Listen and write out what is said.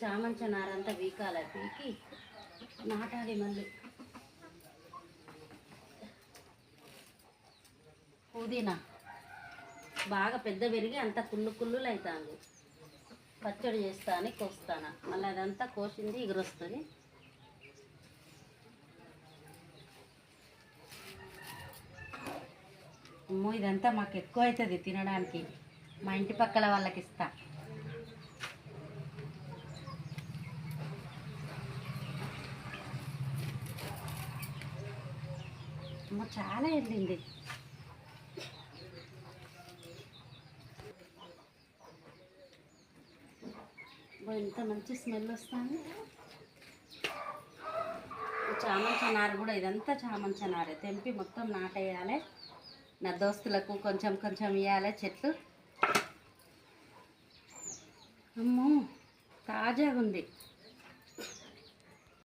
చామంచ నారంతా వీకాల పీకి నాటాలి మళ్ళీ. పుదీనా. బాగా పెద్ద పెరిగి అంత కుళ్ళు కుళ్ళులు అవుతుంది పచ్చడి చేస్తాను కోస్తాను. మళ్ళీ అదంతా కోసింది ఎగురొస్తుంది అమ్మో ఇదంతా మాకు ఎక్కువ అవుతుంది తినడానికి. మా ఇంటి పక్కల వాళ్ళకి ఇస్తాను అమ్మ చాలా వెళ్ళింది ఎంత మంచి స్మెల్ వస్తుంది. చామంచ నారు కూడా ఇదంతా చామంచ నారే తెంపి మొత్తం నాటేయాలి. నా దోస్తులకు కొంచెం కొంచెం ఇవ్వాలి చెట్లు. అమ్మో తాజాగా ఉంది